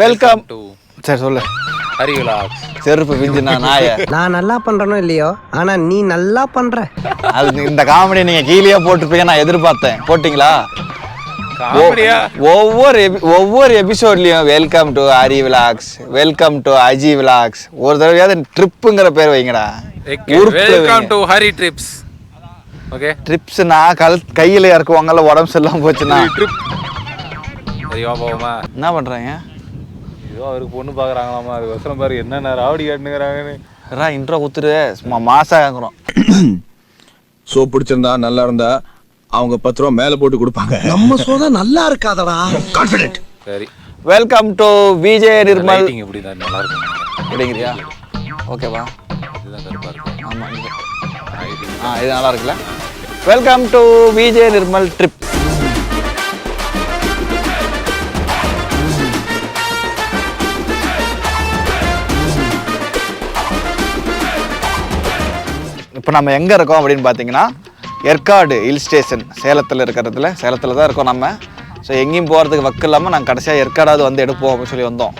Welcome to சரி சொல்லு. ஹரிவிலாக்ஸ் செருப்பு பிஞ்சுனா நாய. நான் நல்லா பண்றேனோ இல்லையோ? ஆனா நீ நல்லா பண்ற. அது இந்த காமெடி நீங்க கீழே போட்டிருப்பீங்க நான் எதிர்பார்த்தேன். போட்டிங்களா? காமெடியா ஒவ்வொரு ஒவ்வொரு எபிசோட்லயும் welcome to Hari vlogs welcome to Aji vlogs ஒரு தடவையாவது ட்ரிப்புங்கிற பேர் வைங்கடா. Welcome to Hari trips okay ட்ரிப்ஸ்னா கல் கையில இறக்குவாங்கல்ல உடம்பு சரியில்லாம போச்சுன்னா. ட்ரிப் என்ன பண்றாங்க? ஏதோ அவருக்கு பொண்ணு பார்க்குறாங்களாமா? அது வசனம் பாரு என்னென்ன ராவடி காட்டுங்கிறாங்கன்னு இன்ட்ரோ குத்துரு சும்மா மாசா கேட்குறோம் ஸோ பிடிச்சிருந்தா நல்லா இருந்தா அவங்க பத்து ரூபா மேல போட்டு கொடுப்பாங்க. நம்ம சோதா நல்லா இருக்காதடா. கான்ஃபிடென்ட் சரி. Welcome to Vijay Nirmal. Lighting எப்படி தான் நல்லா இருக்கும். அப்படிங்கிறியா ஓகேவா இதுதான் கருப்பா இருக்கும். ஆமா இது. ஆ இது. நல்லா இருக்குல்ல? Welcome to Vijay Nirmal trip இப்போ நம்ம எங்கே இருக்கோம் அப்படின்னு பார்த்தீங்கன்னா ஏற்காடு ஹில் ஸ்டேஷன் சேலத்தில் இருக்கிறதுல சேலத்தில் தான் இருக்கோம் நம்ம. ஸோ எங்கேயும் போகிறதுக்கு வக்கு இல்லாமல் நாங்கள் கடைசியாக ஏற்காடாவது வந்து எடுப்போம் அப்படின்னு சொல்லி வந்தோம்.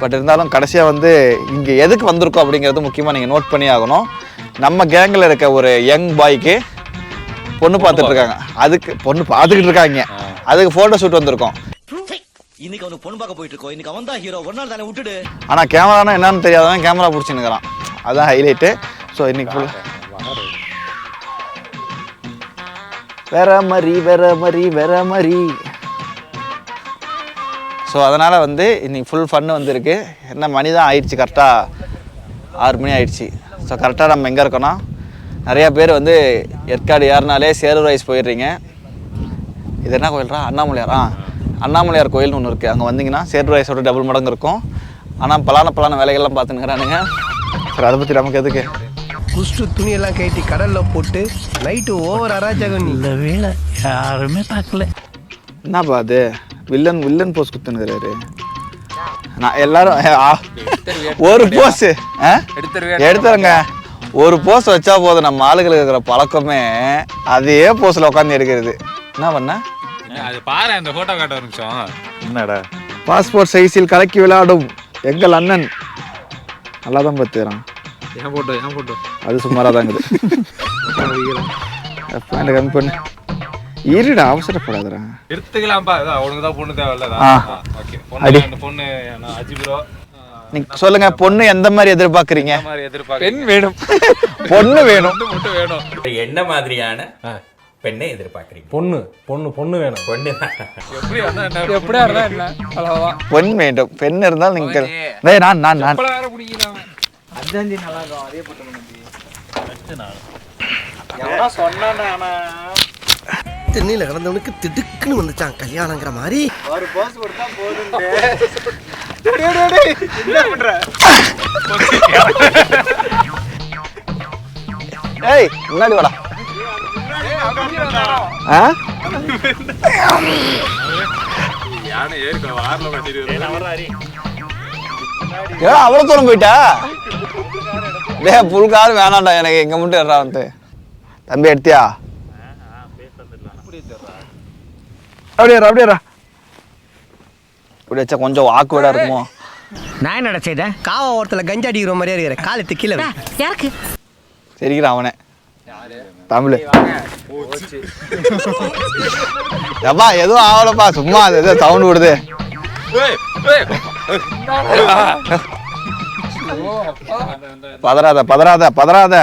பட் இருந்தாலும் கடைசியாக வந்து இங்கே எதுக்கு வந்திருக்கோம் அப்படிங்கிறது முக்கியமாக நீங்கள் நோட் பண்ணி ஆகணும். நம்ம கேங்கில் இருக்க ஒரு யங் பாய்க்கு பொண்ணு பார்த்துட்டு இருக்காங்க. அதுக்கு பொண்ணு பார்த்துக்கிட்டு இருக்காங்க. அதுக்கு ஃபோட்டோ ஷூட் வந்திருக்கோம். இன்னைக்கு அவனுக்கு பொண்ணு பார்க்க போயிட்டு இருக்கோம். இன்னைக்கு அவன் தான் ஹீரோ ஒரு நாள் தானே விட்டுடு. ஆனால் கேமரானா என்னன்னு தெரியாதவன் கேமரா பிடிச்சின்னுக்கிறான் அதான் ஹைலைட்டு ஸோ இன்னைக்கு வேற மாதிரி வேற மாதிரி வேற மாதிரி. ஸோ அதனால் வந்து இன்னைக்கு ஃபுல் ஃபன்னு வந்துருக்கு. என்ன மணி தான் ஆயிடுச்சு கரெக்டாக ஆறு மணி ஆயிடுச்சு. ஸோ கரெக்டாக நம்ம எங்கே இருக்கோன்னா நிறையா பேர் வந்து ஏற்காடு ஏறினாலே சேரூர் ரைஸ் போயிடுறீங்க. இது என்ன கோயில்ரா? அண்ணாமலையார்? ஆ அண்ணாமலையார் கோயில்னு ஒன்று இருக்குது அங்கே வந்தீங்கன்னா சேரூர் ரைஸோட டபுள் மடங்கு இருக்கும். ஆனால் பலான பலான வேலைகள்லாம் பார்த்துன்னு சரி அதை பற்றி நமக்கு எதுக்கு? குஷ்டு துணி எல்லாம் கட்டி கடல்ல போட்டு நைட்டு ஓவர் அராஜகம் இந்த வேலை யாருமே பார்க்கல. என்னப்பா அது? வில்லன் வில்லன் போஸ் குத்துனுக்குறாரு. நான் எல்லாரும் ஒரு போஸ் எடுத்துருங்க. ஒரு போஸ் வச்சா போதும் நம்ம ஆளுகளுக்கு இருக்கிற பழக்கமே அதே போஸில் உட்காந்து எடுக்கிறது. என்ன பண்ண? அது பாரு அந்த போட்டோ காட்ட நிமிஷம். என்னடா? பாஸ்போர்ட் சைஸில் கலக்கி விளையாடும் எங்கள் அண்ணன். நல்லா தான் பார்த்துக்கிறான் ஏன் போட்டோ ஏன் போட்டோ. அது சுமாராக தான் இருக்குது. பேண்ட் கம்மி பண்ணு. இருடா அவசரப்படாதடா. எடுத்துக்கலாம்ப்பா. அதான் அவனுக்கு தான் பொண்ணு தேவையில்ல. ஆ. ஓகே அடி. பொண்ணு அந்த பொண்ணு நான் அஜி ப்ரோ நீங்க சொல்லுங்க பொண்ணு எந்த மாதிரி எதிர்பார்க்குறீங்க? இந்த மாதிரி எதிர்பார்க்க பெண் வேணும். பொண்ணு வேணும். வேணும். என்ன மாதிரியான பெண்ணை எதிர்பார்க்குறீங்க? பொண்ணு பொண்ணு பொண்ணு வேணும். பொண்ணு எப்படி வந்தா என்ன? எப்படியா இருந்தா என்ன? பொன் வேண்டும். பெண் இருந்தால் நீங்க டேய் நான் நான் நான் இப்பல வேற பிடிக்கலாம் தென்னையில கிடந்தவனுக்கு திடுக்குன்னு வந்துச்சான் கல்யாணங்கிற மாதிரி. ஏய் முன்னாடி வாடா. ஆ? யானை ஏறிக்கோ ஆறுல கட்டிட்டு ஏடா அவ்வளோ தூரம் போயிட்டா? டேய் புல் கார் வேணாம்டா எனக்கு எங்க மட்டும் ஏறா வந்து. தம்பி எடுத்தியா? அப்படியே அப்படியே இப்படி வச்சா கொஞ்சம் ஆக்குவேடா இருக்குமோ? நான் என்னடா செய்தேன் காவா ஓரத்துல கஞ்சா அடிக்கிற மாதிரியே இருக்கிற காலத்து கீழே வை. யாருக்கு? சரிக்கிறான் அவனே. தமிழ். எப்பா எதுவும் ஆகலப்பா சும்மா அது ஏதோ சவுண்ட் விடுது. பதறாத பதறாத பதறாத.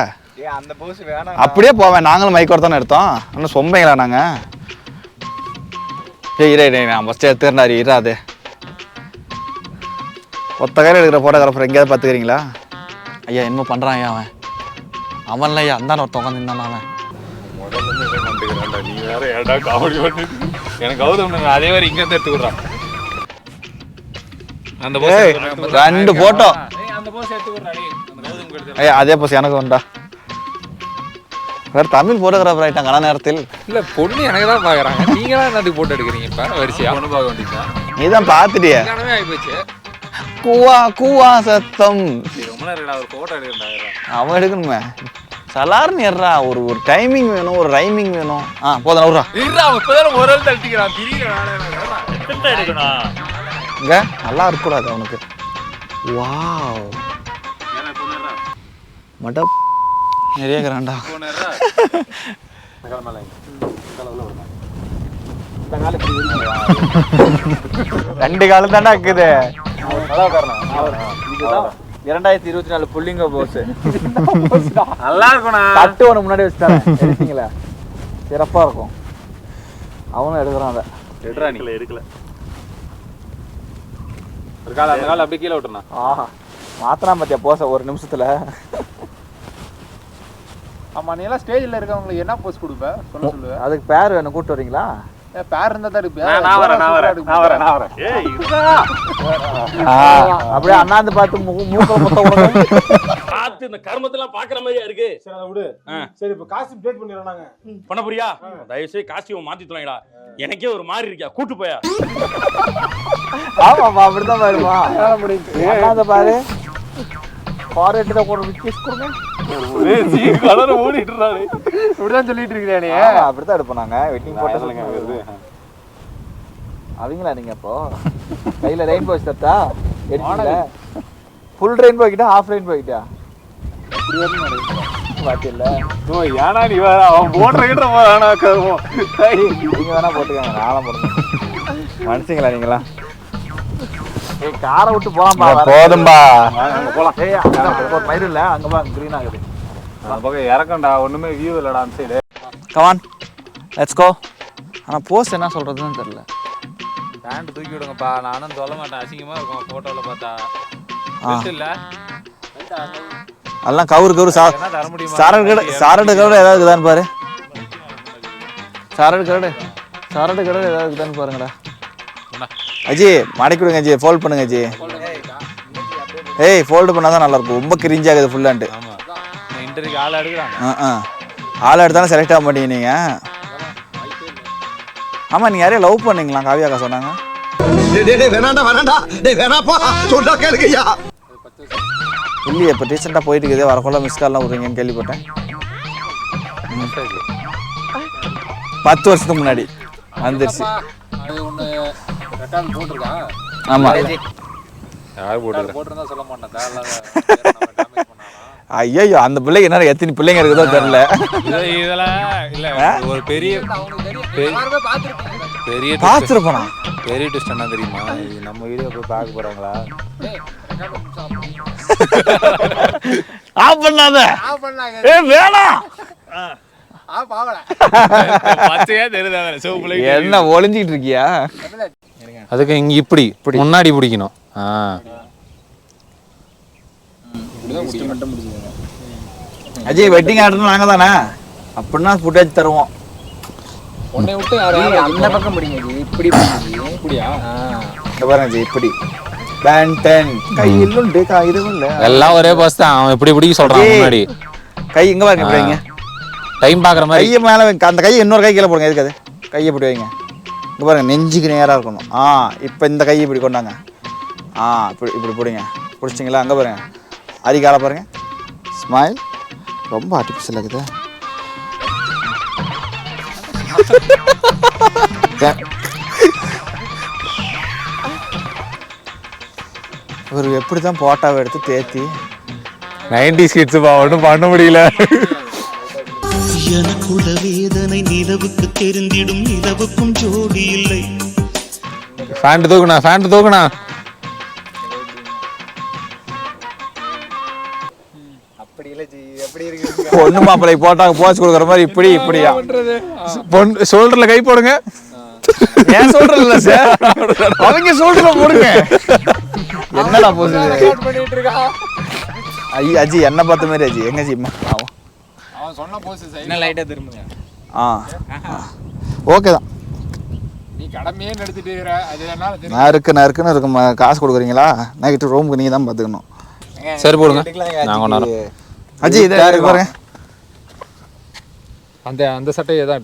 அந்த போஸ் வேணாம் அப்படியே போவேன். நாங்களும் மைக் தானே எடுத்தோம். இன்னும் சொம்பைங்களா நாங்க? ஏய் இரே இரே நான் ஃபஸ்ட்டு எடுத்துக்கிறேன் இராது ஒத்த கையில் எடுக்கிற ஃபோட்டோகிராஃபர் எங்கேயாவது பார்த்துக்கிறீங்களா? ஐயா என்னமோ பண்ணுறான் ஐயா அவன். அவன்ல ஐயா அந்தான ஒருத்தன் உட்காந்துருந்தான் அவன். நீ வேற காமெடி எனக்கு கௌதம் அதே மாதிரி இங்க எடுத்து விடுறான் அந்த ரெண்டு photo. ஐயா அதே போஸ் எனக்கு உண்டா வேறு தமிழ் ஃபோட்டோகிராஃபர் ஆகிட்டாங்க கன நேரத்தில். இல்ல பொண்ணு எனக்கு தான் பாக்குறாங்க. நீங்க தான் என்னத்துக்கு போட்டோ எடுக்கிறீங்க இப்ப? வரிசையா? பொண்ணு பார்க்க வேண்டியதுதான் நீ தான் பார்த்துட்டியே. கூவா கூவா சத்தம். அவன் எடுக்கணுமே. சலார்னு ஏறா ஒரு ஒரு டைமிங் வேணும் ஒரு ரைமிங் வேணும். ஆ போதும் விட்றா. இருடா அவன் ஒரு ஆள் தட்டிக்கிறான் எடுக்கணும்? இங்க நல்லா இருக்கக்கூடாது அவனுக்கு. வாவ் மட நிறைய இருக்கிறான்டா. ரெண்டு காலம் தாண்டா இருக்குது. இரண்டாயிரத்தி இருபத்தி நாலு புள்ளிங்க போஸ். நல்லா இருக்கும்ண்ணா தட்டு ஒன்று முன்னாடி வச்சுட்டாங்க எடுத்தீங்களா? சிறப்பா இருக்கும். அவனும் எடுக்கிறான் அதை. எடுறா நீ. எடுக்கல ஒரு கால அந்த கால அப்படியே கீழே விட்டுறா ஆஹா மாத்தனா பாத்தியா போச ஒரு நிமிஷத்துல. ஆமா நீ எல்லாம் ஸ்டேஜ்ல இருக்கவங்களுக்கு என்ன போஸ்ட் கொடுப்ப? சொல்ல சொல்லுவ அதுக்கு பேர் வேணும் கூட்டு வரீங்களா? பேர் இருந்தா தான் இருப்பியா நான் வரேன் நான் வரேன் நான் வரேன் நான் வரேன். ஏய் அப்படியே அண்ணாந்து பார்த்து மூ- மூக்கல மொத்த பார்த்து இந்த கர்மத்தெல்லாம் பாக்குற மாதிரியா இருக்கு? சரி அதை விடு. சரி இப்ப காசு டேட் பண்ணிடுறோம் நாங்க. பண்ண புரியா தயவு செய்து காஸ்டியூம் மாத்தி தொலைங்கடா எனக்கே ஒரு மாதிரி இருக்கியா? கூட்டு போயா. ஆமாப்பா அப்படிதான் பாருமா அண்ணாந்து பாரு? தான் ஒரு கிஸ் கொடுங்க. கலர் ஓடிட்டுறாரு இப்படிதான் சொல்லிட்டு ஆமா, அப்படித்தான் எடுப்போம் நாங்க. வெட்டிங் போட்டு சொல்லுங்க அவங்களா நீங்க அப்போ? கையில ரெயின்போ எடுத்தீங்களா ஃபுல் ரெயின்போ கிட்ட ஹாஃப் ரெயின்போ கிட்டா பாத்தியில்ல ஓ ஏனா நீ வேற? அவன் போடுற கிட்ட நீங்க வேணா போட்டுக்கோங்க நானும் போடுங்க மனுஷங்களா நீங்களா ஏய் காரை விட்டு போலாம்பா போதும்பா. போலாம். ஏய் அங்க ஒரு மயிறு இல்ல அங்க பா கிரீன் ஆகுது அந்த பக்கம் இறக்கம்டா ஒண்ணுமே வியூ இல்லடா அந்த சைடு கமான் லெட்ஸ் கோ ஆனா போஸ்ட் என்ன சொல்றதுன்னு தெரியல. பேண்ட் தூக்கி விடுங்கப்பா நானும் சொல்ல மாட்டேன். அசிங்கமா இருக்கும் போட்டோல பார்த்தா. இல்ல? எல்லாம் கவுரு கவுரு சா சாரடு கடை சாரடு கடை ஏதாவது இருக்குதான்னு பாரு. சாரடு கடை சாரடு கடை ஏதாவது இருக்குதான்னு பாருங்கடா. அஜி மடக்கி விடுங்க அஜி ஃபோல்ட் பண்ணுங்க அஜி. ஏய் ஃபோல்டு பண்ணாதான் நல்லா இருக்கும் ரொம்ப கிரிஞ்ச் ஆகுது ஃபுல்லான்ட்டு இன்டர்வியூக்கு ஆள் எடுக்கிறாங்க. ஆ ஆ. ஆள் எடுத்தாலும் செலக்ட் ஆக மாட்டீங்க நீங்க. ஆமா நீங்க யாரையும் லவ் பண்ணீங்களா? காவியாக்கா சொன்னாங்க. வேணாண்டா வேணாண்டா. டேய் வேணாப்பா. சொல்றா கேளுங்கய்யா. இல்லையே இப்போ ரீசெண்டாக போயிட்டு இருக்குது. வரக்குள்ள மிஸ் கால்லாம் விட்றீங்கன்னு கேள்விப்பட்டேன். பத்து வருஷத்துக்கு முன்னாடி வந்துருச்சு. அது ஒண்ணு ரெக்கார்ட் போட்டிருக்கான் ஆமா. யார் சொல்ல மாட்டேன் ஐயோ அந்த பிள்ளைக்கு என்ன எத்தனை பிள்ளைங்க இருக்குதோ தெரியல. இது இதெல்லாம் இல்ல ஒரு பெரிய பெரிய பார்த்துருப்போனா பெரிய ட்விஸ்ட் என்ன தெரியுமா? நம்ம வீடியோ போய் பார்க்க போறாங்களா? ஆஃப் பண்ணாத. ஏ வேணாம் பச்சையா தெரியுதா சிவப்பு என்ன ஒளிஞ்சிக்கிட்டு இருக்கியா? அதுக்கு இங்க இப்படி முன்னாடி பிடிக்கணும். ஆ. அஜய் வெட்டிங் ஆர்டர் நாங்க தானே? அப்படின்னா ஃபுட்டேஜ் தருவோம். உன்னை விட்டு யாரும் அந்த பக்கம் பிடிங்க ஜி இப்படி இப்படியா இங்க பாருங்க இப்படி. பேன் டென் கை இல்லுண்டு கை இதுவும் இல்ல. எல்லாம் ஒரே பஸ் தான். அவன் இப்படி பிடிக்க சொல்றான். முன்னாடி. கை இங்க பாருங்க இப்படி வைங்க. டைம் பாக்குற மாதிரி. கையை மேல வைங்க. அந்த கையை இன்னொரு கை கீழே போடுங்க. எதுக்கு அது? கையை இப்படி வைங்க. இங்க பாருங்க நெஞ்சுக்கு நேரா இருக்கணும். ஆ இப்போ இந்த கையை இப்படி கொண்டாங்க. ஆ இப்படி இப்படி பிடிங்க. பிடிச்சிங்களா? அங்கே பாருங்க. அதிகாலை பாருங்க. ஸ்மைல் ரொம்ப ஆர்டிஃபிஷியல் ஆகுது இவர் எப்படி தான் போட்டாவை எடுத்து தேத்தி நைன்டி ஸ்கிட்ஸ் பா ஒன்றும் பண்ண முடியல. எனக்குள்ள வேதனை நிலவுக்கு தெரிந்திடும் நிலவுக்கும் ஜோடி இல்லை. ஃபேண்ட் தூக்குண்ணா ஃபேண்ட் தூக்குண்ணா பொண்ணு மாப்பிள்ளை போட்டாங்க போச்சு கொடுக்குற மாதிரி இப்படி இப்படியா? பொண்ணு ஷோல்டர்ல கை போடுங்க. ஏன் சொல்றது இல்ல சார் அவங்க சொல்றத போடுங்க. என்னடா போகுது? ஐயா அஜி என்ன பார்த்த மாதிரி அஜி. எங்க ஜி ஆமா அவன் சொன்ன போஸ் என்ன லைட்டா திரும்புங்க. ஆ. ஓகே தான். நீ கடமையே நடத்திட்டு இருக்கிற. அது என்னால நான் இருக்கு நான் இருக்குன்னு இருக்கு. ம- காசு கொடுக்குறீங்களா? நைட்டு ரூமுக்கு நீங்கள் தான் பார்த்துக்கணும். சரி போடுங்க. நான் கொண்டாடுறோம் அஜி. இதை பாருங்க. அந்த அந்த சட்டையை தான்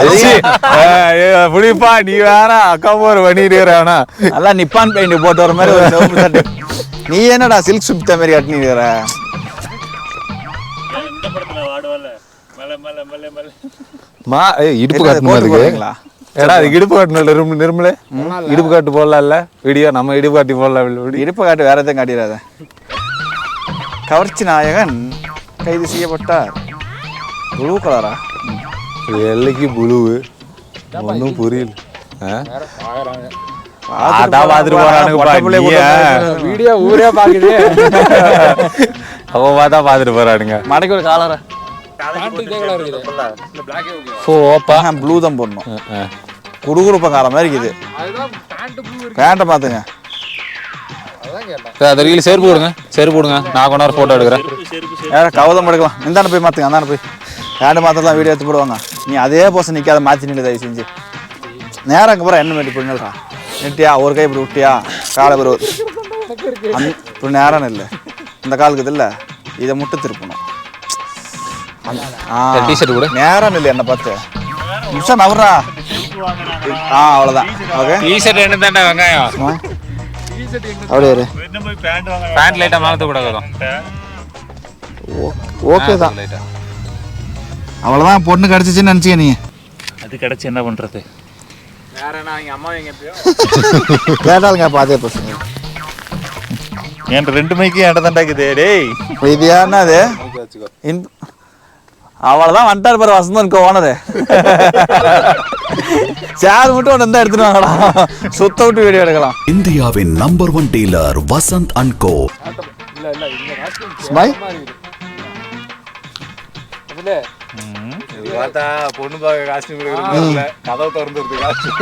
அஜி புடிப்பா நீ வேற அக்கா போற பண்ணிடுறானா நல்லா நிப்பான் பெயிண்ட் போட்டு வர மாதிரி ஒரு சிவப்பு சட்டை. நீ என்னடா சில்க் சுத்த மாதிரி கட்டினிருக்கிற மா ஏய், இடுப்பு கட்டணும் போடுறீங்களா? ஏடா அது இடுப்பு காட்டு நிரும்பு நிரும்பல இடுப்பு காட்டு போடலாம்ல? வீடியோ நம்ம இடுப்பு காட்டி போடலாம் இடுப்பு காட்டு வேற எதுவும் காட்டிடாத. கவர்ச்சி நாயகன் கைது செய்யப்பட்டார். ப்ளூ கலரா வெள்ளைக்கு புழுவு ஒன்றும் புரியல? வீடியோ ஊரே பாக்குது. அவன் பார்த்தா பார்த்துட்டு போறானுங்க. மடக்கி ஒரு காலரா ஓ ஓப்பா ப்ளூ தான் போடணும். குடுகுடுப்ப காலம் மாதிரி இருக்குது. ப்ளூ பேண்ட்டை பார்த்துங்க அந்த ரீல் செருப்பு கொடுங்க. செருப்பு கொடுங்க. நான் கொண்டாட ஃபோட்டோ எடுக்கிறேன். கவதம் எடுக்கலாம். இந்தாண்ட போய் மாற்றுங்க அந்தாண்ட போய். பேண்ட் மாற்றலாம் வீடியோ எடுத்து போடுவாங்க. நீ அதே போசம் நிற்காத மாற்றி நில்லு தயவு செஞ்சு. நேரம் அங்கே போகிற என்ன வெட்டி போடுங்கடா நெட்டியா? ஒரு கை இப்படி விட்டியா? காலை ஒரு இப்படி நேரம் இல்லை இந்த காலுக்கு இல்லை. இதை மட்டும் திருப்பணும். t-shirt கொடு. நேரம் இல்லை என்னை பார்த்து. நிமிஷம் நவர்றா. ஆ அவ்வளோதான் ஓகே டிஷர்ட் என்ன தாண்டா வெங்காயம்? அப்படியே பேண்ட் லைட்டா மாத்த கூடாது ஓகே தான். அவ்வளோதான் பொண்ணு கிடச்சிச்சின்னு நினச்சிக்க நீ? அது கிடைச்சு என்ன பண்றது? வேற நான் அம்மா எங்க எப்பயோ? கேட்டாலுங்க பாத்தே பசங்க என் ரெண்டு மைக்கு என்கிட்ட தாண்டாக்குது டேய். இது யாருன்னா அது? அவ்வளவுதான் வந்துட்டார் பாரு வசந்தனுக்கு ஓனரு சேர் மட்டும் ஒன்று இருந்தால் எடுத்துட்டு வாங்கடா. சுத்த விட்டு வீடியோ எடுக்கலாம். இந்தியாவின் number one dealer Vasanth and co. இல்ல இல்ல இந்த காஸ்டியூம் ஸ்மை பார்த்தா பொண்ணு பார்க்க காஸ்டியூம் கொடுக்குறது கதவை திறந்துருது காஸ்டியூம்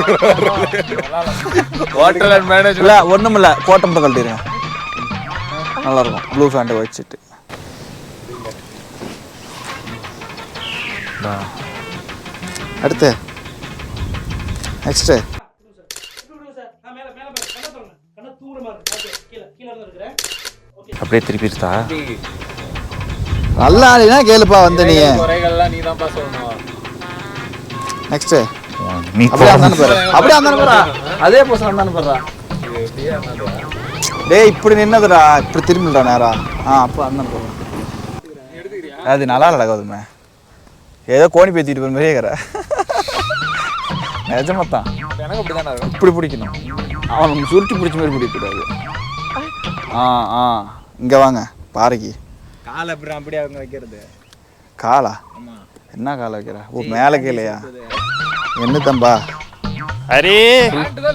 ஹோட்டல் அண்ட் மேனேஜ் இல்லை ஒன்றும் இல்லை. கோட்டை மட்டும் கழட்டிடுங்க. நல்லா இருக்கும். ப்ளூ ஃபேண்ட் ஒயிட் ஷர்ட் அடுத்து. நெக்ஸ்ட்டு அப்படியே திருப்பிடுதா நல்லா கேளுப்பா வந்து நீ குறைகள்லாம் நீ தான்ப்பா சொல்லணும். நெக்ஸ்ட்டு நீ அப்படியே அந்தானு பாரு. அப்படியே அந்தானு பாரு அதே போஸ் அந்தானு பாரு. டேய் இப்படி நின்னதுடா. இப்படி திரும்பிடா நேரா. ஆ அப்போ அந்தானு பாரு. அது நல்லா இல்லடா கௌதமே. ஏதோ கோணி பேத்திட்டு போகிற மாதிரியே இருக்கிற. நிஜமாத்தான் எனக்கு அப்படிதானே இருக்கும். இப்படி பிடிக்கணும். அவனுக்கு சுருட்டி பிடிச்ச மாதிரி பிடிக்கக்கூடாது. ஆ ஆ. இங்கே வாங்க. பாறைக்கு. காலை அப்புறம் அப்படியே அவங்க வைக்கிறது. காலா? என்ன காலை வைக்கிற? ஓ மேலே கீழையா? என்ன தம்பா? அரே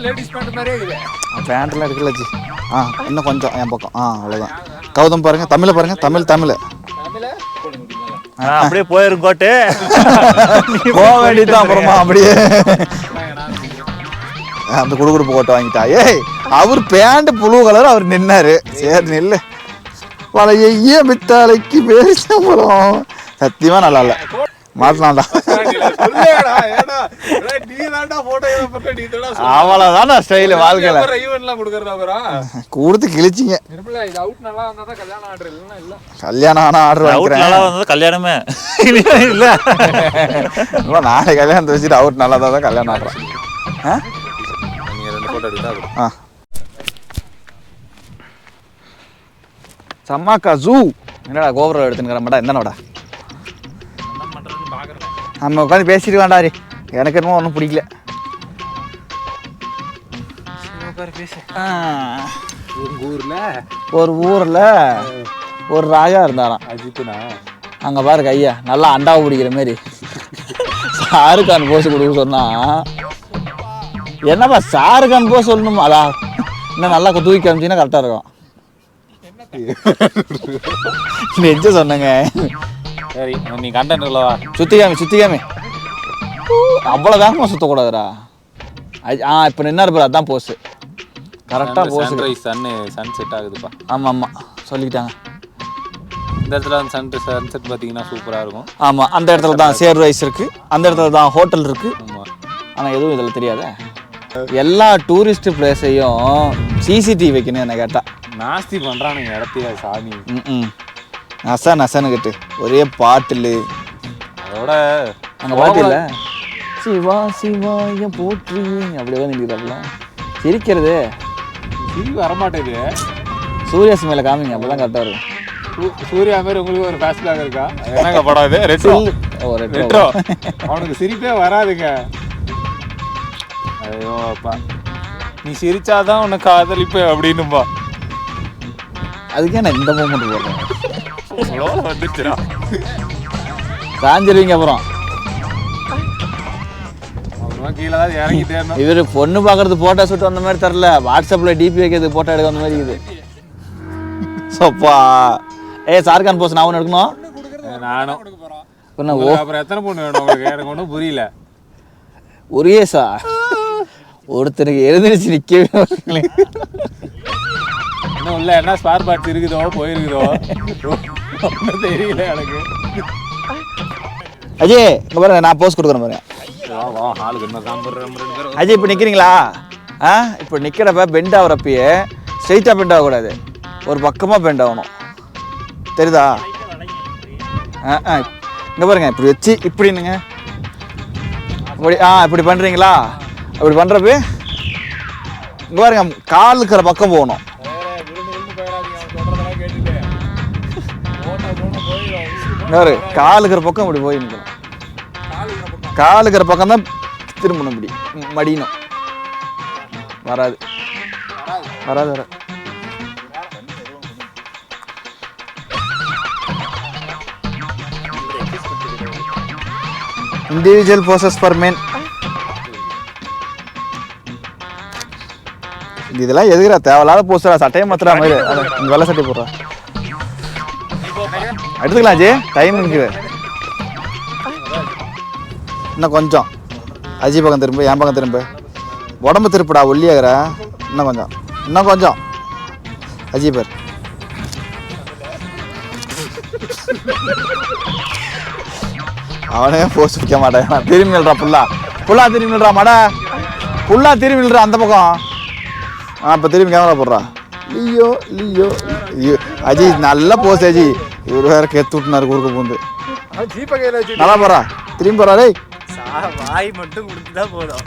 லேடிஸ் பேண்ட் மாதிரியே இருக்குது. பேண்ட்லாம் இருக்குல்ல ஜி. ஆ இன்னும் கொஞ்சம் என் பக்கம். ஆ அவ்வளோதான் கௌதம் பாருங்க தமிழை பாருங்க தமிழ் தமிழ். தமிழ? அப்படியே போயிரும் கோட்டு. போக வேண்டியதுதான் அப்புறமா அப்படியே. அந்த குடுகுடுப்பு கோட்டை வாங்கிட்டா. ஏய் அவர் பேண்ட் புழு கலர் அவர் நின்னாரு. சரி நில்லு. பழைய மித்தாலைக்கு பேசம்பரம் சத்தியமா நல்லா இல்ல. தாண்டா அவ்வளவுதானா ஸ்டைல் வாழ்க்கையில. கொடுத்து கிழிச்சிங்க. கல்யாணம் ஆர்டர் இல்லைன்னா இல்ல கல்யாணம் ஆனா ஆர்டர் அவுட் நல்லா வாங்கிக்கிறேன் கல்யாணமே. இல்ல. இல்லை நாளை கல்யாணத்தை வச்சுட்டு அவுட் நல்லா தான் கல்யாணம் ஆடுறேன் ஆ. சம்மாக்கா ஜூ. என்னடா கோபுரம் எடுத்துன்னு மாட்டா? என்னடா நம்ம உட்காந்து பேசிட்டு வேண்டாரி எனக்கு என்னமோ ஒன்றும் பிடிக்கல. ஒரு ஊர்ல ஒரு ராஜா இருந்தாராம். அஜித்துனா? அங்க பாருங்க ஐயா நல்லா அண்டாவை பிடிக்கிற மாதிரி ஷாருக்கான் போஸ் கொடுக்க சொன்னா. என்னப்பா ஷாருக்கான் போஸ் சொல்லணுமா? அதா இன்னும் நல்லா தூக்கி காமிச்சிங்கன்னா கரெக்டாக இருக்கும். நெஞ்ச சொன்னேங்க? சரி நீ கண்டென்ட் இல்லவா சுத்தி காமி சுத்தி காமி அவ்வளோ வேகமாக சுற்றக்கூடாதுடா ஆ இப்போ நின்னாரு பாரு அதான் போஸ் கரெக்டாக போஸ் சன்னு சன் செட் ஆகுதுப்பா. ஆமாம் ஆமாம் சொல்லிக்கிட்டாங்க. இந்த இடத்துல அந்த சன் சன்செட் பார்த்தீங்கன்னா சூப்பராக இருக்கும். ஆமாம் அந்த இடத்துல தான் சேர் ரைஸ் இருக்குது அந்த இடத்துல தான் ஹோட்டல் இருக்குது ஆனால் எதுவும் இதில் தெரியாதே. எல்லா டூரிஸ்ட் பிளேஸையும் சிசிடிவி வைக்கணும் என்ன கேட்டா. நாஸ்தி பண்ணுறானுங்க இடத்தையே சாமி? ம் நச நசனுக்கிட்டு ஒரே பாட்டில். அதோட அங்கே பாட்டில்ல சிவா சிவாய போற்றி. அப்படியே நிற்கிறாப்புல சிரிக்கிறது. சிரிப்பு வரமாட்டேது சூரியஸ் மேலே காமிங்க அப்போ தான் கரெக்டாக இருக்கும். சூர்யா மாதிரி உங்களுக்கு ஒரு ஃபேஸ்பேக் இருக்கா? என்னங்க படம் இது? ரெட்ரோ ரெட்ரோ அவனுக்கு சிரிப்பே வராதுங்க. ஐயோ அப்பா. நீ சிரிச்சாதான் உன்னை காதலிப்பேன் அப்படின்னும்பா. அதுக்கே நான் இந்த மூமெண்ட் போடுறேன்? வந்துச்சுடா காஞ்சிருவீங்க அப்புறம். இவர் பொண்ணு பார்க்கறது போட்டோ ஷூட் அந்த மாதிரி தரல வாட்ஸ்அப்பில் டிபி வைக்கிறது போட்டோ எடுக்க அந்த மாதிரி இருக்குது. சோப்பா. ஏய் சார்கான் போஸ் நான் ஒன்று எடுக்கணும்? நானும். என்ன ஓ. உங்களுக்கு அப்புறம் எத்தனை பொண்ணு வேணும் உங்களுக்கு? எனக்கு ஒன்றும் புரியல. ஒரே சா ஒருத்தருக்கு எழுந்திருச்சு நிற்கவே இன்னும் உள்ள என்ன ஸ்பார் பார்ட்ஸ் இருக்குதோ போயிருக்குதோ? ஒன்றும் தெரியல எனக்கு. அஜய் இங்கே பாருங்க நான் போஸ்ட் கொடுக்குறேன் பாருங்க. அஜய் இப்போ நிற்கிறீங்களா ஆ? இப்போ நிற்கிறப்ப பெண்ட் ஆகிறப்பயே ஸ்ட்ரைட்டாக பெண்ட் ஆகக்கூடாது. ஒரு பக்கமாக பெண்ட் ஆகணும். தெரியுதா? ஆ ஆ இங்கே பாருங்க இப்படி வச்சு இப்படினுங்க இப்படி ஆ இப்படி பண்ணுறீங்களா அப்படி பண்ணுறப்ப இங்கே பாருங்க கால் இருக்கிற பக்கம் போகணும். இன்னொரு பாரு கால் இருக்கிற பக்கம் இப்படி போய் நிற்கணும். கால் இருக்கிற பக்கம் தான் திரும்பணும் இப்படி. மடியணும். வராது. வராது வராது. இண்டிவிஜுவல் போசஸ் ஃபார் men இதெல்லாம் எதுக்குறா தேவையில்லாத போஸ்டரா சட்டையை மாத்திரா மாதிரி. அட, வெள்ளை சட்டை போடுறா. எடுத்துக்கலாம் ஜி டைம் இருக்குது. இன்னும் கொஞ்சம். அஜி பக்கம் திரும்ப என் பக்கம் திரும்ப. உடம்பு திருப்புடா ஒல்லியாகிற. இன்னும் கொஞ்சம். இன்னும் கொஞ்சம். அஜி பேர். அவனே போஸ்ட் வைக்க மாட்டேன். திரும்பி நில்றா புல்லா. புல்லா திரும்பி நில்றா மாட. புல்லா திரும்பி நில்றா அந்த பக்கம். ஆ இப்போ திரும்பி கேமரா போடுறா. லியோ லியோ ஐயோ அஜி நல்ல போஸ் அஜி இவர் வேற கெத்து விட்டுனாரு குறுக்க பூந்து நல்லா போறா. திரும்பி போறா டேய். வாய் மட்டும் கொடுத்துட்டா போதும்.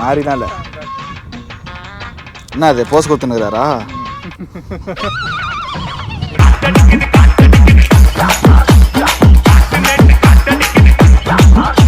மாறினால. என்ன அது போஸ் கொடுத்துனுக்குறாரா Hot